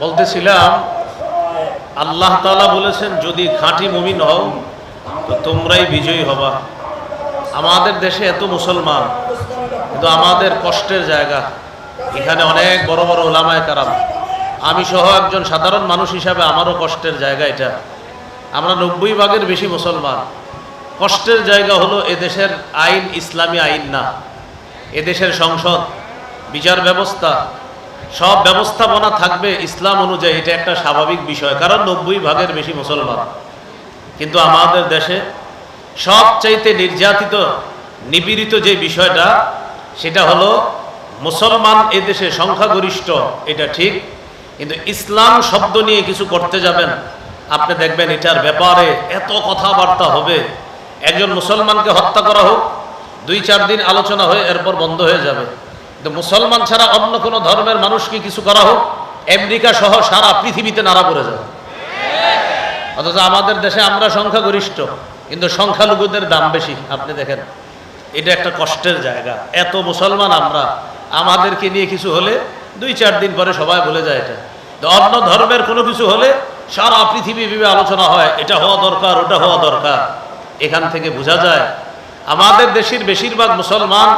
বলতেছিলাম, আল্লাহ তাআলা বলেছেন, যদি খাঁটি মুমিন হও, তো তোমরাই বিজয়ী হবা। আমাদের দেশে এত মুসলমান, কিন্তু আমাদের কষ্টের জায়গা। এখানে অনেক বড় বড় ওলামায় কারাম। আমি সহ একজন সাধারণ মানুষ হিসাবে আমারও কষ্টের জায়গা এটা। আমরা নব্বই ভাগের বেশি মুসলমান। কষ্টের জায়গা হলো এদেশের আইন, ইসলামী আইন না। এদেশের সংসদ, বিচার ব্যবস্থা সব ব্যবস্থাপনা থাকবে ইসলাম অনুযায়ী, এটা একটা স্বাভাবিক বিষয়, কারণ নব্বই ভাগের বেশি মুসলমান। কিন্তু আমাদের দেশে সবচাইতে নির্যাতিত, নিপীড়িত যে বিষয়টা, সেটা হলো মুসলমান এদেশে সংখ্যাগরিষ্ঠ, এটা ঠিক, কিন্তু ইসলাম শব্দ নিয়ে কিছু করতে যাবেন, আপনি দেখবেন এটার ব্যাপারে এত কথাবার্তা হবে। একজন মুসলমানকে হত্যা করা হোক, দুই চার দিন আলোচনা হয়ে এরপর বন্ধ হয়ে যাবে। কিন্তু মুসলমান ছাড়া অন্য কোনো ধর্মের মানুষকে কিছু করা হোক, আমেরিকা সহ সারা পৃথিবীতে নাড়া পড়ে যাবে। অথচ আমাদের দেশে আমরা সংখ্যাগরিষ্ঠ, কিন্তু সংখ্যালঘুদের দাম বেশি, আপনি দেখেন। এটা একটা কষ্টের জায়গা। এত মুসলমান আমরা, আমাদেরকে নিয়ে কিছু হলে দুই চার দিন পরে সবাই বলে যায় এটা। তো অন্য ধর্মের কোনো কিছু হলে সারা পৃথিবী বিবে আলোচনা হয়, এটা হওয়া দরকার, ওটা হওয়া দরকার। এখান থেকে বোঝা যায়, আমাদের দেশের বেশিরভাগ মুসলমান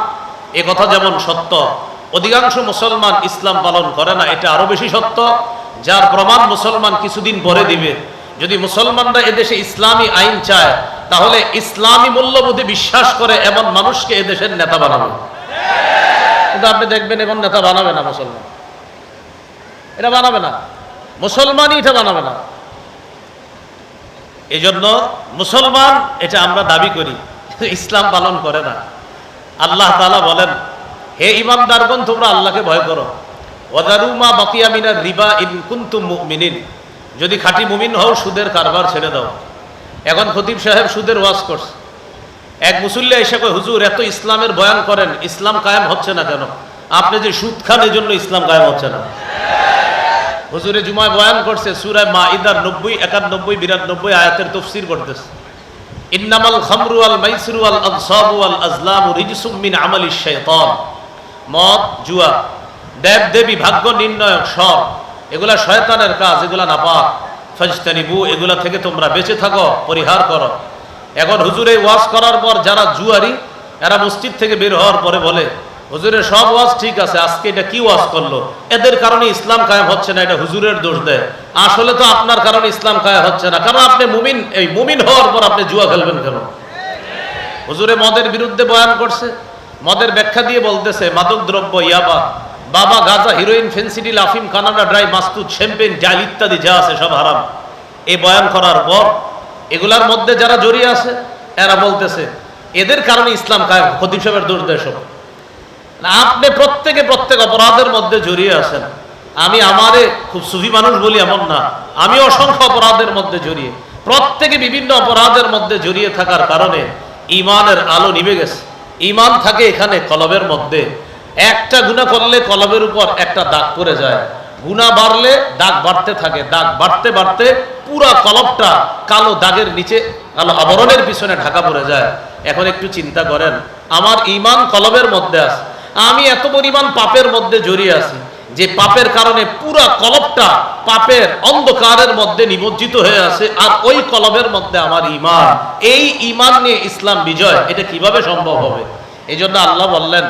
এ কথা যেমন সত্য, অধিকাংশ মুসলমান ইসলাম পালন করে না, এটা আরও বেশি সত্য, যার প্রমাণ মুসলমান কিছুদিন পরে দিবে। যদি মুসলমানরা এদেশে ইসলামী আইন চায়, তাহলে ইসলামী মূল্যবোধে বিশ্বাস করে এমন মানুষকে এদেশের নেতা বানাবে। কিন্তু আপনি দেখবেন এমন নেতা বানাবে না মুসলমান। এটা বানাবে না। মুসলমানই এটা বানাবে না। এই জন্য মুসলমান, এটা আমরা দাবি করি ইসলাম পালন করে না। আল্লাহ তাআলা বলেন, হে ইমানদারগণ তোমরা আল্লাহকে ভয় করো। ওয়াদারুমা বাকিয়া রিবা ইন যদি খাঁটি মুমিন হও, সুদের কারবার ছেড়ে দাও। এখন খতিব সাহেব সুদের ওয়াজ করছে। এক মুসল্লি এসে কয়, হুজুর, এত ইসলামের বয়ান করেন, ইসলাম কায়েম হচ্ছে না কেন? আপনি যে সুদ খান এই জন্য ইসলাম কায়েম হচ্ছে না। হুজুরে জুমায় বয়ান করছে সুরায় মা ইদার নব্বই, একানব্বই, বিরানব্বই আয়াতের তফসির করতেছে ইন্নামাল খামরু আল মাইসরু আল আনসাবু আল আজলামু রিজসুম মিন আমালি শাইতান। মদ, জুয়া, দেব দেবী, ভাগ্য নির্ণয়ক সব, এগুলা শয়তানের কাজ, এগুলা নাপাক। ফাজতানিবু, এগুলা থেকে তোমরা বেঁচে থাকো, পরিহার করো। এখন হুজুরে ওয়াজ করার পর যারা জুয়ারি, এরা মসজিদ থেকে বের হওয়ার পরে বলে হুজুরের সব ওয়াজ ঠিক আছে, আজকে এটা কি ওয়াজ করল? এদের কারণে ইসলাম কায়েম হচ্ছে না, এটা হুজুরের দোষ দেয়। আসলে তো আপনার কারণে ইসলাম কায়েম হচ্ছে না, কারণ আপনি মুমিন, এই মুমিন হওয়ার পর আপনি জুয়া খেলবেন কেন? হুজুরে মদের বিরুদ্ধে বয়ান করছে, মদের ব্যাখ্যা দিয়ে বলতেছে, মাদক দ্রব্য, ইয়াবা, বাবা গাজা, হিরোইন ফেন্সিডিল আফিম কানাডা ড্রাই মাস্তুদ শ্যাম্পেন, জাল ইত্যাদি যা আছে সব হারাম। এই বয়ান করার পর এগুলার মধ্যে যারা জড়িয়ে আছে, এরা বলতেছে, এদের কারণে ইসলাম কায়েম খতিব দোষ দেয় সব। না, আপনি প্রত্যেকে প্রত্যেক অপরাধের মধ্যে জড়িয়ে আছেন। আমি আমারে খুব সুফি মানুষ বলি এমন না। আমি অসংখ্য অপরাধের মধ্যে জড়িয়ে। প্রত্যেকে বিভিন্ন অপরাধের মধ্যে জড়িয়ে থাকার কারণে ইমানের আলো নিভে গেছে। ইমান থাকে এখানে কলবের মধ্যে। একটা গুণা করলে কলবের উপর একটা দাগ পড়ে যায়। গুণা বাড়লে দাগ বাড়তে থাকে। দাগ বাড়তে বাড়তে পুরা কলবটা কালো দাগের নিচে কালো আবরণের পিছনে ঢাকা পড়ে যায়। এখন একটু চিন্তা করেন আমার ইমান কলবের মধ্যে আছে। আমি এত পরিমাণ পাপের মধ্যে জড়িয়ে আছি যে পাপের কারণে পুরা কলবটা পাপের অন্ধকারের মধ্যে নিমজ্জিত হয়ে আছে আর ওই কলবের মধ্যে আমার ইমান এই ইমান নিয়ে ইসলাম বিজয়, এটা কীভাবে সম্ভব হবে? এই জন্য আল্লাহ বললেন,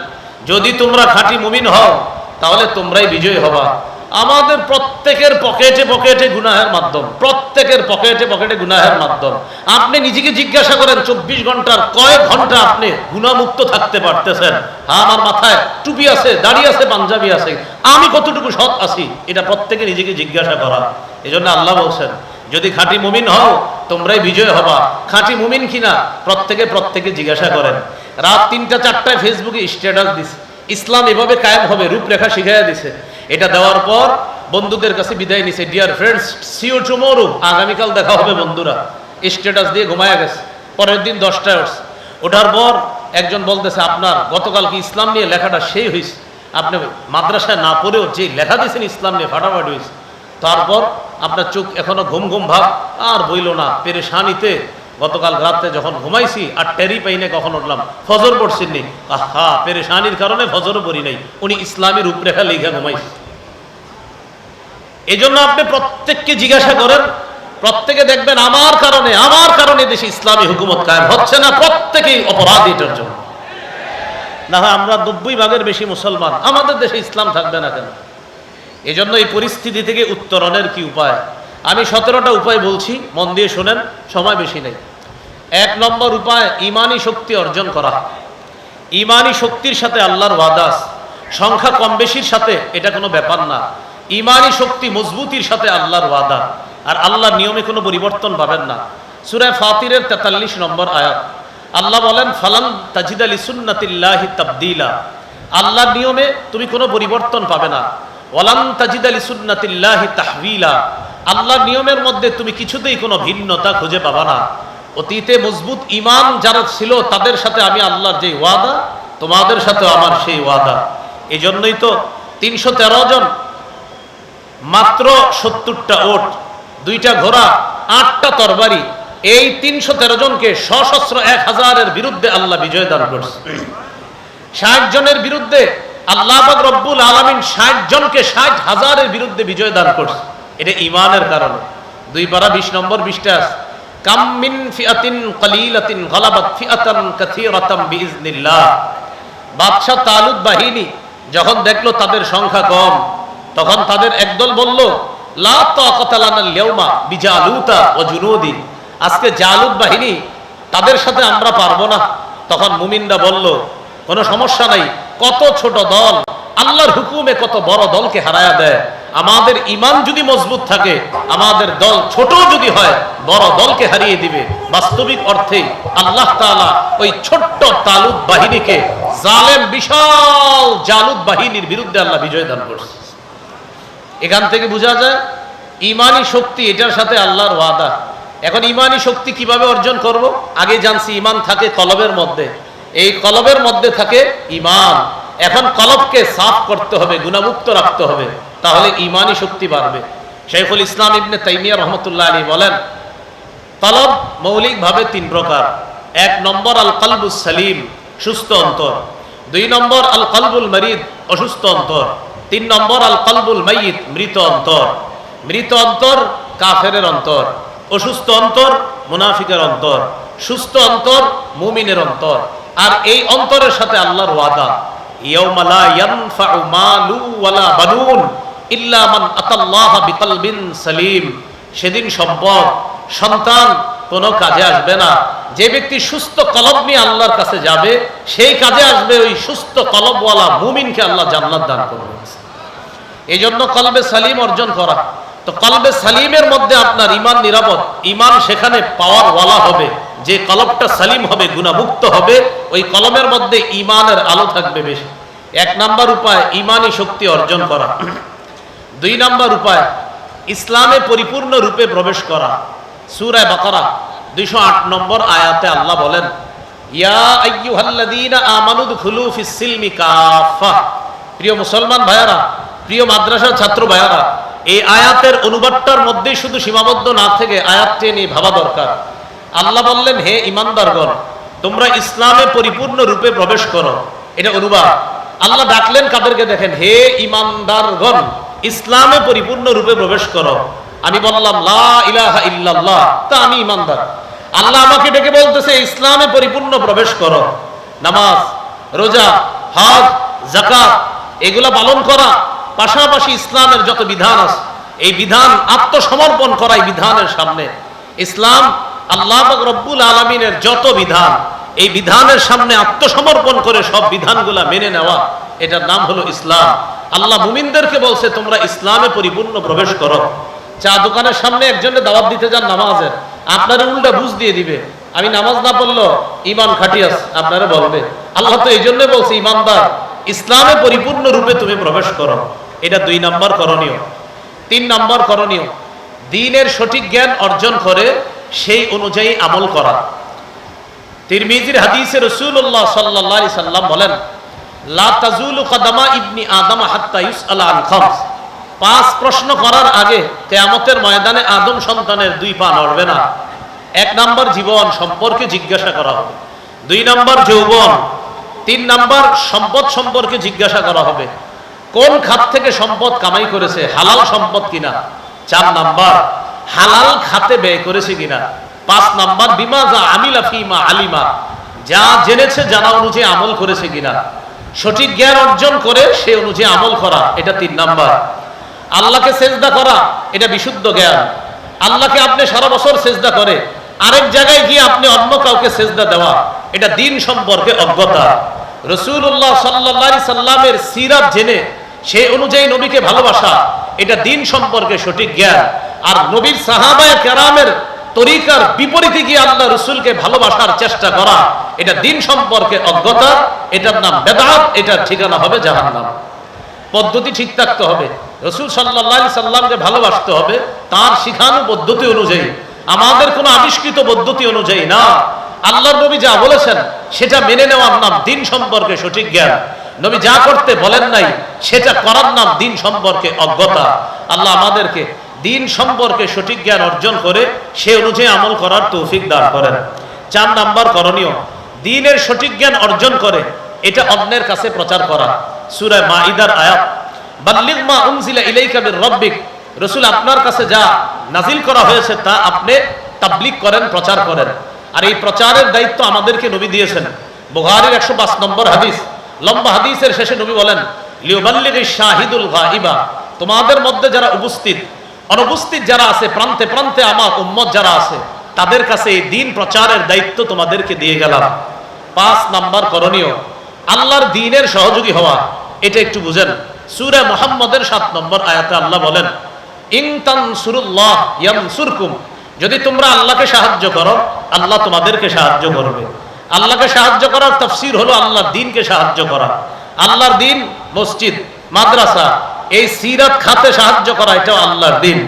যদি তোমরা খাঁটি মুমিন হও, তাহলে তোমরাই বিজয়ী হবা। আমাদের প্রত্যেকের পকেটে পকেটে গুনাহের মাধ্যম, প্রত্যেকের পকেটে পকেটে গুনাহের মাধ্যম। আপনি নিজেকে জিজ্ঞাসা করেন, চব্বিশ ঘণ্টার কয়েক ঘণ্টা আপনি গুণামুক্ত থাকতে পারতেছেন? আমার মাথায় টুপি আছে, দাড়ি আছে, পাঞ্জাবি আছে। আমি কতটুকু সৎ আছি? এটা প্রত্যেকে নিজেকে জিজ্ঞাসা করা। এই জন্য আল্লাহ বলছেন, যদি খাঁটি মুমিন হও, তোমরাই বিজয় হবা। খাঁটি মুমিন কিনা? প্রত্যেকে প্রত্যেকে জিজ্ঞাসা করেন। রাত তিনটা, চারটায় ফেসবুকে স্ট্যাটাস দিছে। ইসলাম এভাবে কায়েম হবে, রূপরেখা শিখাইয়া দিছে। এটা দেওয়ার পর বন্ধুদের কাছে বিদায় নিছে ডিয়ার ফ্রেন্ডস সিও টুমোরো আগামীকাল দেখা হবে বন্ধুরা। স্ট্যাটাস দিয়ে ঘুমায়া গেছে। পরের দিন দশটায় উঠছে। ওঠার পর একজন বলতেছে, আপনার গতকাল কি ইসলাম নিয়ে লেখাটা সেই হয়েছে আপনি মাদ্রাসায় না পড়েও যে লেখা দিয়েছেন ইসলাম নিয়ে ফাটাফাটি হয়েছে তারপর আপনার চোখ এখনও ঘুম ঘুম ভাব, আর বইল না। পেরেশানিতে গতকাল রাতে যখন ঘুমাইছি আর টেরি পাইনে কখন উঠলাম? ফজর পড়ছেননি আহা, পেরেশানির কারণে ফজরও পড়ি নাই। উনি ইসলামী রূপরেখা লিখে ঘুমাইছে। এই জন্য আপনি প্রত্যেককে জিজ্ঞাসা করেন, প্রত্যেকে দেখবেন আমার কারণে আমার কারণে দেশে ইসলামী হুকুমত কায়েম হচ্ছে না প্রত্যেকেই অপরাধ এটার জন্য। না হয় আমরা নব্বই ভাগের বেশি মুসলমান, আমাদের দেশে ইসলাম থাকবে না কেন? এই জন্য এই পরিস্থিতি থেকে উত্তরণের কি উপায়? আমি সতেরোটা উপায় বলছি, মন দিয়ে শোনেন, সময় বেশি নেই। এক নম্বর উপায়, ইমানি শক্তি অর্জন করা। ইমানি শক্তির সাথে আল্লাহর ওয়াদাস সংখ্যা কম বেশির সাথে এটা কোনো ব্যাপার না। ইমানি শক্তি মজবুতির সাথে আল্লাহর ওয়াদা। আর আল্লাহর নিয়মে কোনো পরিবর্তন পাবেন না। সুরায় ফাতিরের তেতাল্লিশ নম্বর আয়াত। আল্লাহ বলেন, ফালান তাজিদ আলী সুন্নাতিল্লাহি তাবদিলা। আল্লাহর নিয়মে তুমি কোনো পরিবর্তন পাবে না। ওয়ালান তাজিদ আলী সুন্নাতিল্লাহি তাহবিলা। আল্লাহর নিয়মের মধ্যে তুমি কিছুতেই কোনো ভিন্নতা খুঁজে পাবা না। অতীতে মজবুত ইমান যারা ছিল, তাদের সাথে আমি আল্লাহর যে ওয়াদা, তোমাদের সাথে আমার সেই ওয়াদা। এই জন্যই তো তিনশো তেরো জন মাত্র সত্তরটা ওট, দুইটা ঘোড়া, আটটা তরবারি, এই তিনশো তেরো জনকে সশস্ত্র এক হাজারের বিরুদ্ধে আল্লাহ বিজয় দান করছে। ষাট জনের বিরুদ্ধে আল্লাহ রব্বুল আলমিন ষাট জনকে ষাট হাজারের বিরুদ্ধে বিজয় দান করছে। এটা ইমানের কারণে। দুই পারা বিশ নম্বর বিশটা ফিয়াতিন কলিলাতিন গলাবাত ফিয়াতান কাথিরাতাম বিইজনিল্লাহ। বাহিনী যখন দেখল তাদের সংখ্যা কম, তখন তাদের একদল বলল, লা তাকাতালানাল ইয়াউমা বিজালুতা জুনুদি আজকে বাহিনী তাদের সাথে আমরা পারব না। তখন মুমিনরা বলল, কোনো সমস্যা নাই, কত ছোট দল, আল্লাহর হুকুমে কত বড় দলকে হারায়া দেয়। আমাদের ইমান যদি মজবুত থাকে, আমাদের দল ছোট যদি হয়, বড় দলকে হারিয়ে দিবে। বাস্তবিক অর্থে আল্লাহ তাআলা ওই ছোট্ট তালুদ বাহিনীকে জালেম, বিশাল জালুদ বাহিনীর বিরুদ্ধে আল্লাহ বিজয় দান করছে। এখান থেকে বোঝা যায়, ইমানি শক্তি এটার সাথে আল্লাহর ওয়াদা। এখন ইমানি শক্তি কীভাবে অর্জন করব? আগে জানছি ইমান থাকে কলবের মধ্যে। এই কলবের মধ্যে থাকে ইমান। এখন কলবকে সাফ করতে হবে, গুণামুক্ত রাখতে হবে। তাহলে ইমানি শক্তি বাড়বে। শেখুল ইসলাম ইবনে তাইমিয়া রহমতুল্লাহ আলী বলেন তলব মৌলিকভাবে তিন প্রকার। এক নম্বর আল কলবুল সালিম সুস্থ অন্তর। দুই নম্বর আল কলবুল মরিদ অসুস্থ অন্তর। তিন নম্বর আল কলবুল মাইয়িত মৃত অন্তর। মৃত অন্তর কাফেরের অন্তর। অসুস্থ অন্তর মুনাফিকের অন্তর। সুস্থ অন্তর মুমিনের অন্তর। আর এই অন্তরের সাথে আল্লাহর ওয়াদা ইয়াউমা লা ইয়ানফাউ মালু ওয়ালা বানুন। ইল্লা আতাল্লাহা বিকলবিন সালিম। সেদিন সম্পদ, সন্তান কোনো কাজে আসবে না। যে ব্যক্তি সুস্থ কলব নিয়ে আল্লাহর কাছে যাবে, সেই কাজে আসবে ওই সুস্থ কলবওয়ালা মুমিনকে আল্লাহ জান্নাত দান করবে। এই জন্য কলবে সালিম অর্জন করা। তো কলবে সালিমের মধ্যে আপনার ইমান নিরাপদ। ইমান সেখানে পাওয়ার ওয়ালা হবে। যে কলবটা সালিম হবে, গুণামুক্ত হবে, ওই কলমের মধ্যে ইমানের আলো থাকবে বেশি। এক নাম্বার উপায় ইমানি শক্তি অর্জন করা। দুই নম্বর উপায়, ইসলামে পরিপূর্ণ রূপে প্রবেশ করা। সুরায় বাকারা, দুইশো আট নম্বর আয়াতে আল্লাহ বলেন প্রিয় মুসলমান ভাইয়ারা, প্রিয় মাদ্রাসার ছাত্র ভাইয়ারা, এই আয়াতের অনুবাদটার মধ্যেই শুধু সীমাবদ্ধ না থেকে আয়াতটি নিয়ে ভাবা দরকার। আল্লাহ বললেন, হে ইমানদারগণ, তোমরা ইসলামে পরিপূর্ণ রূপে প্রবেশ করো। এটা অনুবাদ। আল্লাহ ডাকলেন কাদেরকে দেখেন, হে ইমানদারগণ ইসলামে পরিপূর্ণ রূপে প্রবেশ করো। আমি বললাম, লা ইলাহা ইল্লাল্লাহ। তা আমি ইমানদার। আল্লাহ আমাকে ডেকে বলতেছে, ইসলামে পরিপূর্ণ প্রবেশ করো। নামাজ, রোজা, হজ জাকাত এগুলা পালন করা। পাশাপাশি ইসলামের যত বিধান আছে, এই বিধান আত্মসমর্পণ করা এই বিধানের সামনে। ইসলাম আল্লাহ রব্বুল আলমিনের যত বিধান, এই বিধানের সামনে আত্মসমর্পণ করে সব বিধানগুলা মেনে নেওয়া। এটার নাম হলো ইসলাম। আল্লাহ মুমিনদেরকে বলছে, তোমরা ইসলামে পরিপূর্ণ প্রবেশ করো। চা দোকানের সামনে একজনে দাওয়াত দিতে যান নামাজের। আপনারা উল্টা বুঝ দিয়ে দিবে। আমি নামাজ না পড়ল ইমান খাটিয়াস আপনারা বলবে। আল্লাহ তো এই জন্য বলছে, ইমানদার, ইসলামে পরিপূর্ণ রূপে তুমি প্রবেশ করো। এটা দুই নম্বর করণীয়। তিন নম্বর করণীয়, দিনের সঠিক জ্ঞান অর্জন করে সেই অনুযায়ী আমল করা। তিরমিজির হাদিসে রসুল্লাহ সাল্লাহ সাল্লাম বলেন পাঁচ প্রশ্ন করার আগে কেয়ামতের ময়দানে আদম সন্তানের দুই পা নড়বে না। এক নাম্বার জীবন সম্পর্কে জিজ্ঞাসা করা হবে। দুই নাম্বার যৌবন। তিন নাম্বার সম্পদ সম্পর্কে জিজ্ঞাসা করা হবে। কোন খাত থেকে সম্পদ কামাই করেছে, হালাল সম্পদ কিনা? চার নাম্বার, হালাল খাতে ব্যয় করেছে কিনা? পাঁচ নাম্বার, বিমা যা আমিলা ফিমা আলিমা। যা জেনেছে জানা অনুযায়ী আমল করেছে কিনা? সঠিক জ্ঞান অর্জন করে সে অনুযায়ী আমল করা, এটা তিন নাম্বার। আল্লাহকে সেজদা করা, এটা বিশুদ্ধ জ্ঞান। আল্লাহকে আপনি সারা বছর সেজদা করে, আরেক জায়গায় গিয়ে আপনি অন্য কাউকে সেজদা দেওয়া, এটা দিন সম্পর্কে অজ্ঞতা। রসুল্লাহ সাল্লা সাল্লামের সিরাত জেনে, সে অনুযায়ী নবীকে ভালোবাসা, এটা দিন সম্পর্কে সঠিক জ্ঞান। আর নবীর সাহাবায় কেরামের তরিকার বিপরীতে গিয়ে আল্লাহ রসুলকে ভালোবাসার চেষ্টা করা, এটা দিন সম্পর্কে অজ্ঞতা, এটার নাম বেদাত, এটার ঠিকানা হবে জাহান্নাম। পদ্ধতি ঠিক থাকতে হবে। রসুল সাল্লাহ সাল্লামকে ভালোবাসতে হবে, তার শিখানো পদ্ধতি অনুযায়ী। আমাদের কোনো আবিষ্কৃত পদ্ধতি অনুযায়ী না। আল্লাহর নবী যা বলেছেন, সেটা মেনে নেওয়ার নাম দিন সম্পর্কে সঠিক জ্ঞান। নবী যা করতে বলেন নাই, সেটা করার নাম দিন সম্পর্কে অজ্ঞতা। আল্লাহ আমাদেরকে দিন সম্পর্কে সঠিক জ্ঞান অর্জন করে সে অনুযায়ী আমল করার তৌফিক দান করেন। চার নাম্বার করণীয়, দিনের সঠিক জ্ঞান অর্জন করে, এটা অন্যের কাছে প্রচার করা। সুরায় মাইদার আয়াত, বাল্লিগ মা উনজিলা ইলাইকা মির রাব্বিক, রাসূল আপনার কাছে যা নাজিল করা হয়েছে তা আপনি তাবলীগ করেন, প্রচার করেন। আর এই প্রচারের দায়িত্ব আমাদেরকে নবী দিয়েছেন। বুহারির একশো পাঁচ নম্বর হাদিস, লম্বা হাদিসের শেষে নবী বলেন লিউবাল্লিগ শাহিদুল গাইবা তোমাদের মধ্যে যারা উপস্থিত অনুপস্থিত যারা আছে, প্রান্তে প্রান্তে আমার উম্মত যারা আছে, তাদের কাছে এই দিন প্রচারের দায়িত্ব তোমাদেরকে দিয়ে গেলাম। পাঁচ নাম্বার করণীয়, আল্লাহর দিনের সহযোগী হওয়া, এটা একটু বুঝেন। সুরে মোহাম্মদের সাত নম্বর আয়াতে আল্লাহ বলেন ইনতান সুরুল্লাহ ইয়ামসুরকুম যদি তোমরা আল্লাহকে সাহায্য করো, আল্লাহ তোমাদেরকে সাহায্য করবে। আল্লাহকে সাহায্য করার তফসির হলো আল্লাহর দিনকে সাহায্য করা। আল্লাহর দিন মসজিদ, মাদ্রাসা এই সিরাত খাতে সাহায্য করা, এটাও আল্লাহর দিন।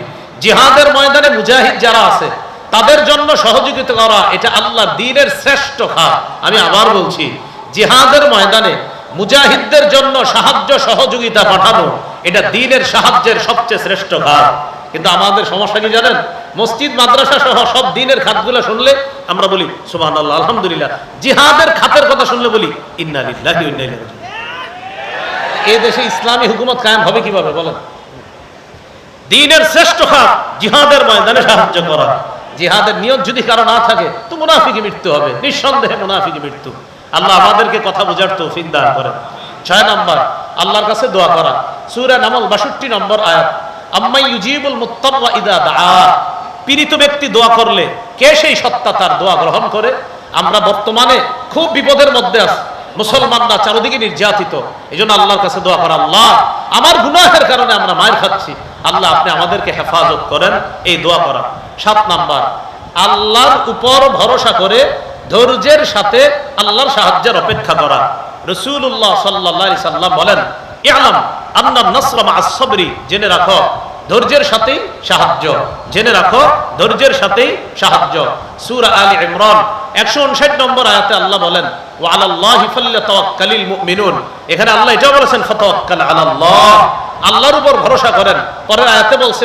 জিহাদের ময়দানে মুজাহিদ যারা আছে, তাদের জন্য সহযোগিতা করা, এটা আল্লাহর দিনের শ্রেষ্ঠ খাত। আমি আবার বলছি, জিহাদের ময়দানে মুজাহিদদের জন্য সাহায্য সহযোগিতা পাঠানো, এটা দিনের সাহায্যের সবচেয়ে শ্রেষ্ঠ খাত। কিন্তু আমাদের সমস্যা কি জানেন? মসজিদ, মাদ্রাসা সহ সব দিনের খাতগুলো শুনলে আমরা বলি সুবাহ আলহামদুলিল্লাহ। জিহাদের খাতের কথা শুনলে বলি, ইন্না লিল্লাহি এ দেশে ইসলামী হুকুমত কায়েম হবে কীভাবে? বলেন। দিনের শ্রেষ্ঠ খাত জিহাদের ময়দানে সাহায্য করা। জিহাদের নিয়ত যদি কারও না থাকে, তো মুনাফিকে মৃত্যু হবে। নিঃসন্দেহে মুনাফিকে মৃত্যু। আল্লাহ আমাদেরকে কথা বোঝার তৌফিক দান করেন। ছয় নম্বর, আল্লাহর কাছে দোয়া করা। সূরা নামল বাষট্টি নম্বর আয়াত আম্মাই ইউজিবুল মুত্তাবা ইদা দাআ। পীড়িত ব্যক্তি দোয়া করলে কে সেই সত্তা তার দোয়া গ্রহণ করে? আমরা বর্তমানে খুব বিপদের মধ্যে আছি। মুসলমানরা চারদিকে নির্যাতিত। এই জন্য আল্লাহর কাছে দোয়া করা, আল্লাহ, আমার গুনাহের কারণে আমরা মায়ের খাচ্ছি। আল্লাহ, আপনি আমাদেরকে হেফাজত করেন। এই দোয়া করা। সাত নাম্বার, আল্লাহর উপর ভরসা করে ধৈর্যের সাথে আল্লাহর সাহায্যের অপেক্ষা করা। রসুল্লাহ সাল্লাহ সাল্লাম বলেন আন্না নসরামা আসবরি জেনে রাখো ধৈর্যের সাথেই সাহায্য। জেনে রাখো, ধৈর্যের সাথেই সাহায্য। সূরা আলী ইমরান 159 নম্বর আয়াতে আল্লাহ বলেন এখানে আল্লাহ এটাও বলেছেন আলাল্লাহ। আল্লাহর উপর ভরসা করেন। পরের আয়াতে বলছে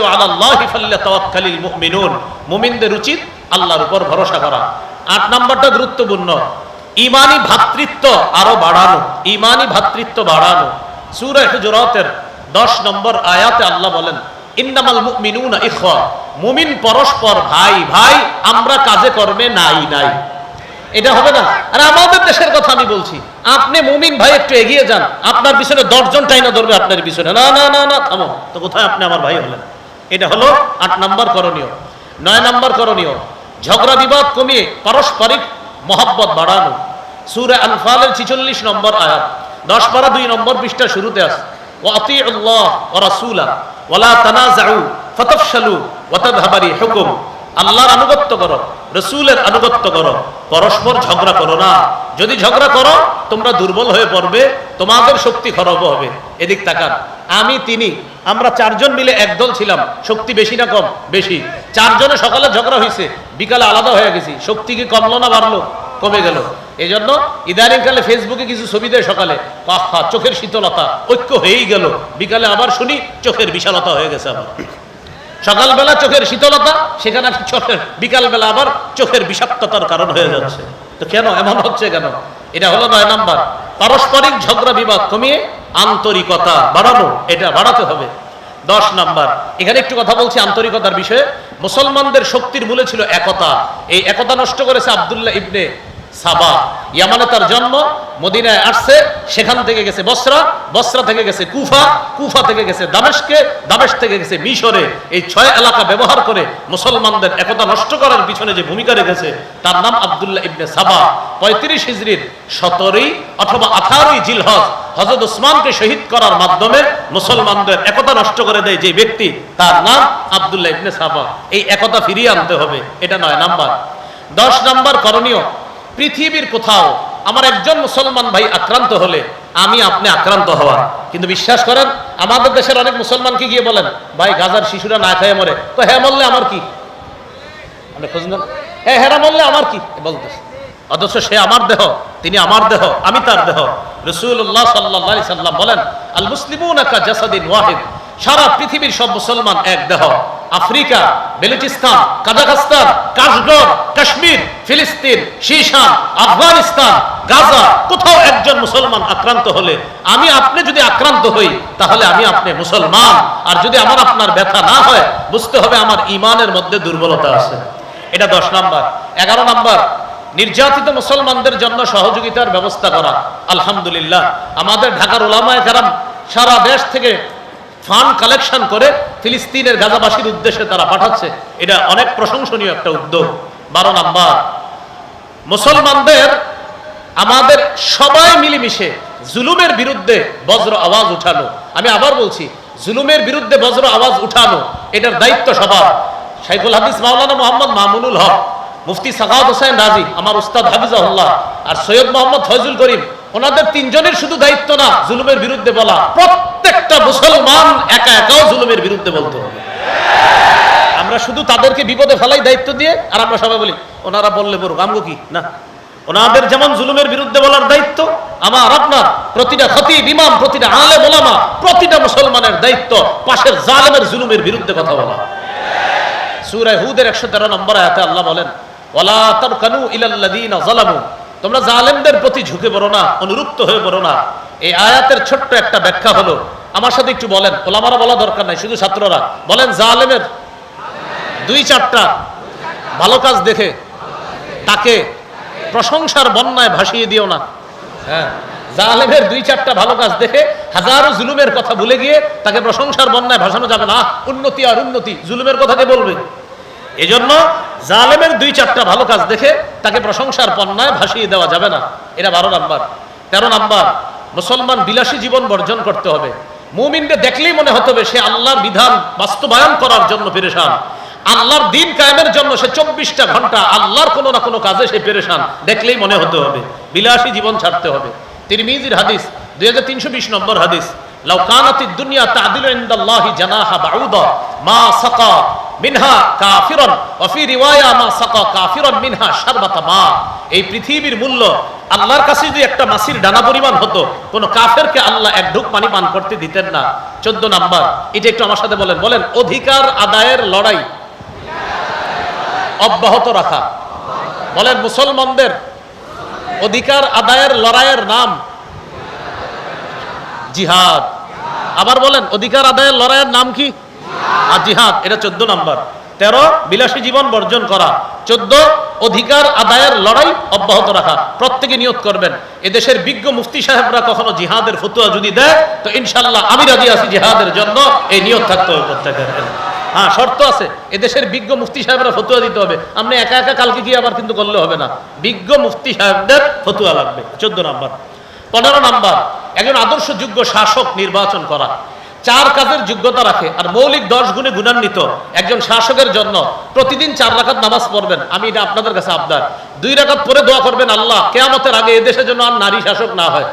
মুমিনুন। মুমিনদের উচিত আল্লাহর উপর ভরসা করা। আট নাম্বারটা গুরুত্বপূর্ণ, ইমানি ভ্রাতৃত্ব আরও বাড়ানো। ইমানি ভ্রাতৃত্ব বাড়ানো। সূরা হুজুরাতের 10 নম্বর আয়াতে আল্লাহ বলেন ইন্নামাল ইখওয়া। মুমিন পরস্পর ভাই ভাই, আমরা কাজে কর্মে নাই নাই। এটা হবে না। আর আমাদের দেশের কথা আমি বলছি, আপনি মুমিন ভাই একটু এগিয়ে যান। আপনার পিছনে দশজন টাইনা ধরবে আপনার পিছনে। না না না না, থামো। তো কোথায় আপনি আমার ভাই হলেন? এটা হলো আট নাম্বার করণীয়। নয় নাম্বার করণীয়, ঝগড়া বিবাদ কমিয়ে পারস্পরিক মহব্বত বাড়ানো। সুরে আনফালের ছিচল্লিশ নম্বর আয়াত। দশ পারা দুই নম্বর পৃষ্ঠা শুরুতে আছে। وأطيعوا الله ورسوله ولا تنازعوا فتفشلوا وتذهب ريحكم আল্লাহর আনুগত্য করো রসুলের আনুগত্য করো পরস্পর ঝগড়া করো না যদি ঝগড়া করো তোমরা দুর্বল হয়ে পড়বে তোমাদের শক্তি খরব হবে এদিক তাকান আমি তিনি আমরা চারজন মিলে একদল ছিলাম শক্তি বেশি না কম বেশি চারজনে সকালে ঝগড়া হয়েছে বিকালে আলাদা হয়ে গেছি শক্তি কি কমলো না বাড়লো কমে গেল এই জন্য ইদানিংকালে ফেসবুকে কিছু ছবি দেয় সকালে। পাহা চোখের শীতলতা, ঐক্য হয়েই গেল। বিকালে আবার শুনি, চোখের বিশালতা হয়ে গেছে আবার। সকালবেলা চোখের শীতলতা, সেখানে চোখের, বিকালবেলা আবার চোখের বিষাক্ততার কারণ হয়ে যাচ্ছে। তো কেন, এমন হচ্ছে কেন? এটা হলো নয় নাম্বার। পারস্পরিক ঝগড়া বিবাদ কমিয়ে আন্তরিকতা বাড়ানো, এটা বাড়াতে হবে। দশ নাম্বার। এখানে একটু কথা বলছি আন্তরিকতার বিষয়ে। মুসলমানদের শক্তির মূলে ছিল একতা। এই একতা নষ্ট করেছে আবদুল্লাহ ইবনে সাবা। ইয়ামানে তার জন্ম মদিনায় আসছে, সেখান থেকে গেছে বসরা বসরা থেকে গেছে কুফা কুফা থেকে গেছে দামেশকে, দামেশ থেকে গেছে মিশরে। এই ছয় এলাকা ব্যবহার করে মুসলমানদের একতা নষ্ট করার পিছনে যে ভূমিকা রেখেছে, তার নাম আবদুল্লাহ ইবনে সাবা। পঁয়ত্রিশ হিজড়ির সতেরোই অথবা আঠারোই জিলহজ হজরত উসমানকে শহীদ করার মাধ্যমে মুসলমানদের একতা নষ্ট করে দেয় যে ব্যক্তি, তার নাম আবদুল্লাহ ইবনে সাবা। এই একতা ফিরিয়ে আনতে হবে, এটা নয় নাম্বার। দশ নাম্বার করণীয় পৃথিবীর কোথাও আমার একজন মুসলমান ভাই আক্রান্ত হলে আমি আপনি আক্রান্ত হওয়া। কিন্তু বিশ্বাস করেন, আমাদের দেশের অনেক মুসলমানকে গিয়ে বলেন, ভাই, গাজার শিশুরা না খায় মরে। তো হ্যাঁ মরলে আমার কি? হ্যাঁ মরলে আমার কি? বলতেছে। অথচ সে আমার দেহ, তিনি আমার দেহ, আমি তার দেহ। রসুল্লাহ সাল্লাহ সাল্লাম বলেন, আল মুসলিমুন একা জাসাদিন ওয়াহিদ। সারা পৃথিবীর সব মুসলমান এক দেহ। Africa, Balochistan, Kazakhstan Kashgar Kashmir, ফিলিস্তিন, শীশান, আফগানিস্তান, গাজা, কোথাও একজন মুসলমান আক্রান্ত হলে আমি আপনি যদি আক্রান্ত হই, তাহলে আমি আপনি মুসলমান। আর যদি আমার আপনার ব্যথা না হয়, বুঝতে হবে আমার ইমানের মধ্যে দুর্বলতা আছে। এটা দশ নাম্বার। এগারো নাম্বার, নির্যাতিত মুসলমানদের জন্য সহযোগিতার ব্যবস্থা করা। আলহামদুলিল্লাহ, আমাদের ঢাকার ওলামায় কারাম সারা দেশ থেকে ফান্ড কালেকশন করে ফিলিস্তিনের গাজাবাসীর উদ্দেশ্যে তারা পাঠাচ্ছে। এটা অনেক প্রশংসনীয় একটা উদ্যোগ। বারো নাম্বার, মুসলমানদের, আমাদের সবাই মিলেমিশে জুলুমের বিরুদ্ধে বজ্র আওয়াজ উঠানো। আমি আবার বলছি, জুলুমের বিরুদ্ধে বজ্র আওয়াজ উঠানো, এটার দায়িত্ব সবার। শাইখুল হাদিস মাওলানা মোহাম্মদ মামুনুল হক, মুফতি সাকাত হোসেন রাজি, আমার উস্তাদ হাফিজাহুল্লাহ, আর সৈয়দ মোহাম্মদ ফয়জুল করিম ওনাদের তিনজনের শুধু দায়িত্ব না, জুলুমের বিরুদ্ধে বলা। প্রত্যেকটা মুসলমান একা একাও জুলুমের বিরুদ্ধে বলতে। হবে আমরা শুধু তাদেরকে বিপদে ফেলাই দায়িত্ব দিয়ে, আর আমরা সবাই বলি, ওনারা বললে বলুক, আমগো কি? না। ওনাদের যেমন জুলুমের বিরুদ্ধে বলার দায়িত্ব, আমার, আপনার, প্রতিটা খতি ইমাম, প্রতিটা আলে ওলামা, প্রতিটা মুসলমানের দায়িত্ব পাশের জালেমের জুলুমের বিরুদ্ধে কথা বলা। সূরা হুদের 113 নম্বর আয়াতে আল্লাহ বলেন, ওয়ালা তারকানু ইলাল্লাযীনা যালামু। তোমরা জালেমদের প্রতি ঝুঁকে পড়ো না, অনুরুক্ত হয়ে পড়ো না। এই আয়াতের ছোট্ট একটা ব্যাখ্যা হলো, আমার সাথে একটু বলেন, ওলামারা বলা দরকার নাই, শুধু ছাত্ররা। বলেন, জালেমের দুই চারটা ভালো কাজ দেখে, তাকে প্রশংসার বন্যায় ভাসিয়ে দিও না। হ্যাঁ জালেমের দুই চারটা ভালো কাজ দেখে, হাজারো জুলুমের কথা ভুলে গিয়ে তাকে প্রশংসার বন্যায় ভাসানো যাবে না। উন্নতি আর উন্নতি, জুলুমের কথা কে বলবে? এজন্য জালেমের দুই চারটা ভালো কাজ দেখে তাকে প্রশংসার পণ্যায় ভাসিয়ে দেওয়া যাবে না। এটা বারো নাম্বার। তেরো নাম্বার, মুসলমান বিলাসী জীবন বর্জন করতে হবে। মুমিনকে দেখলেই মনে হতে হবে সে আল্লাহর বিধান বাস্তবায়ন করার জন্য পেরেশান। আল্লাহর দিন কায়েমের জন্য সে চব্বিশটা ঘণ্টা আল্লাহর কোনো না কোনো কাজে সে পেরেশান। দেখলেই মনে হতে হবে, বিলাসী জীবন ছাড়তে হবে। তিরমিজির হাদিস, দুই হাজার তিনশো বিশ নম্বর হাদিস, লাউ কানাতি দুনিয়া তাদিল ইনদাল্লাহি জানাহা বাউদা মা সাকা মিনহা কাফিরন ওয়াফি রিওয়ায়া মা সাকা কাফিরন মিনহা শারবাতা মা এই পৃথিবীর মূল্য আল্লাহর কাছে যদি একটা মাসির ডানা পরিমাণ হতো, কোন কাফেরকে আল্লাহ এক ঢুক পানি পান করতে দিতেন না। চোদ্দ নাম্বার, এটা একটু আমার সাথে বলেন। বলেন, অধিকার আদায়ের লড়াই অব্যাহত রাখা। বলেন, মুসলমানদের অধিকার আদায়ের লড়াইয়ের নাম জিহাদ। আবার বলেন, অধিকার আদায়ের লড়াইয়ের নাম কি? আর জিহাদ, এটা চোদ্দ নাম্বার। তেরো, বিলাসী জীবন বর্জন করা। চোদ্দ, অধিকার আদায়ের লড়াই অব্যাহত রাখা। প্রত্যেকে নিয়ত করবেন। এদেশের বিজ্ঞ মুফতি সাহেবরা কখনো জিহাদের ফতুয়া যদি দেয়, তো ইনশাল্লাহ আমি রাজি আছি জিহাদের জন্য। এই নিয়ত থাকতে হবে প্রত্যেকের। হ্যাঁ শর্ত আছে। এদেশের বিজ্ঞ মুফতি সাহেবরা ফতুয়া দিতে হবে। আপনি একা একা কালকে গিয়ে আবার কিন্তু করলে হবে না। বিজ্ঞ মুফতি সাহেবদের ফতুয়া লাগবে। চোদ্দ নাম্বার। পনেরো নাম্বার, একজন আদর্শযোগ্য শাসক নির্বাচন করা। চার কাজের যোগ্যতা রাখে আর মৌলিক দশ গুণে গুণান্বিত একজন শাসকের জন্য প্রতিদিন চার রাকাত নামাজ পড়বেন। আমি এটা আপনাদের কাছে আবদার। দুই রাকাত পরে দোয়া করবেন আল্লাহ, কেয়ামতের আগে এদেশের জন্য আর নারী শাসক না হয়।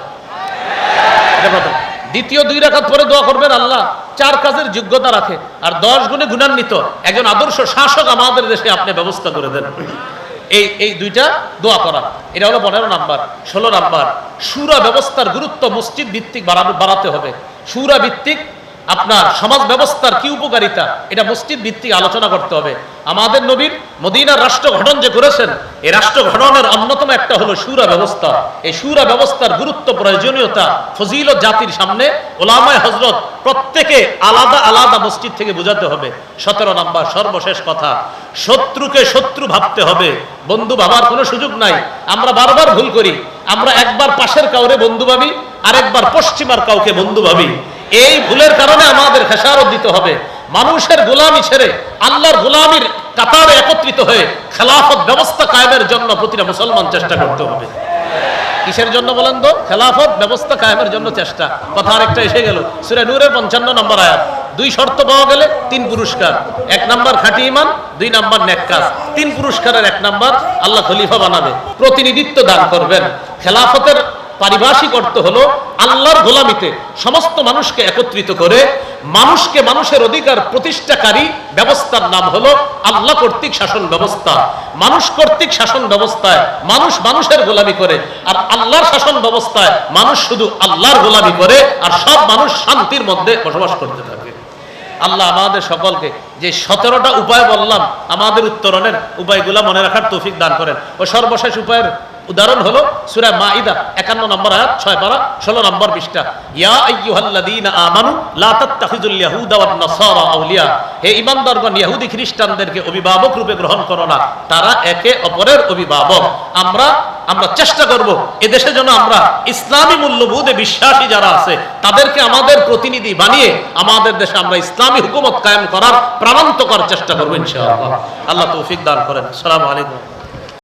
দ্বিতীয়, দুই রাকাত পরে দোয়া করবেন আল্লাহ, চার কাজের যোগ্যতা রাখে আর দশ গুণে গুণান্বিত একজন আদর্শ শাসক আমাদের দেশে আপনি ব্যবস্থা করে দেন। এই এই দুইটা দোয়া করা। এটা হলো পনেরো নাম্বার। ষোলো নাম্বার, সুরা ব্যবস্থার গুরুত্ব মসজিদ ভিত্তিক বাড়াতে হবে। সুরা ভিত্তিক আপনার সমাজ ব্যবস্থার কি উপকারিতা? এটা মসজিদ ভিত্তিক আলোচনা করতে হবে। আমাদের নবীর মদিনার রাষ্ট্র গঠন যে করেছেন, এই রাষ্ট্র গঠনের অন্যতম একটা হলো সুরা ব্যবস্থা। এই সুরা ব্যবস্থার গুরুত্ব, প্রয়োজনীয়তা ফজিল জাতির সামনে ওলামায় হজরত প্রত্যেকে আলাদা আলাদা মসজিদ থেকে বোঝাতে হবে। সতেরো নাম্বার সর্বশেষ কথা, শত্রুকে শত্রু ভাবতে হবে। বন্ধু ভাবার কোনো সুযোগ নাই। আমরা বারবার ভুল করি। আমরা একবার পাশের কাউরে বন্ধু ভাবি, আরেকবার পশ্চিমার কাউকে বন্ধু ভাবি। এই ভুলের কারণে আমাদের খেসারত দিতে হবে। মানুষের গোলামি ছেড়ে আল্লাহর গোলামির কাতারে একত্রিত হয়ে খেলাফত ব্যবস্থা কায়েমের জন্য প্রতিটা মুসলমান চেষ্টা করতে হবে। কিসের জন্য বলেন তো? খেলাফত ব্যবস্থা কায়েমের জন্য চেষ্টা। কথা আরেকটা এসে গেল। সুরে নূরের পঞ্চান্ন নম্বর আয়াত। দুই শর্ত পাওয়া গেলে তিন পুরস্কার। এক নাম্বার খাঁটি ইমান দুই নাম্বার নেককাজ তিন পুরস্কারের এক নাম্বার আল্লাহ খলিফা বানাবে। প্রতিনিধিত্ব দান করবেন। খেলাফতের পারিভাষিক অর্থ হলো আল্লাহর গোলামিতে সমস্ত মানুষকে একত্রিত করে মানুষকে মানুষের অধিকার প্রতিষ্ঠাকারী ব্যবস্থার নাম হলো আল্লাহ কর্তৃক শাসন ব্যবস্থা। মানুষ কর্তৃক শাসন ব্যবস্থায় মানুষ মানুষের গোলামি করে আর আল্লাহর শাসন ব্যবস্থায় মানুষ শুধু আল্লাহর গোলামি করে আর সব মানুষ শান্তির মধ্যে বসবাস করতে থাকে। আল্লাহ আমাদের সকলকে যে সতেরোটা উপায় বললাম, আমাদের উত্তরণের উপায়গুলা মনে রাখার তৌফিক দান করেন। ও সর্বশেষ উপায়ের উদাহরণ হলো সূরা মাইদা একান্ন নম্বর আয়াত, ছয় পারা, ষোলো নম্বর পৃষ্ঠা। ইয়া আইয়ুহাল্লাযীনা আমানু, লা তাত্তাখিযুল ইয়াহুদা ওয়ান নাসারা আউলিয়া। হে ঈমানদারগণ ইহুদি খ্রিস্টানদেরকে অভিভাবক রূপে গ্রহণ করো না। তারা একে অপরের অভিভাবক। আমরা আমরা চেষ্টা করব, এদেশে যেন আমরা ইসলামী মূল্যবোধে বিশ্বাসী যারা আছে, তাদেরকে আমাদের প্রতিনিধি বানিয়ে আমাদের দেশে আমরা ইসলামী হুকুমত কায়েম করার প্রাণান্তকর চেষ্টা করব ইনশাআল্লাহ। আল্লাহ তৌফিক দান করেন। আসসালামু আলাইকুম।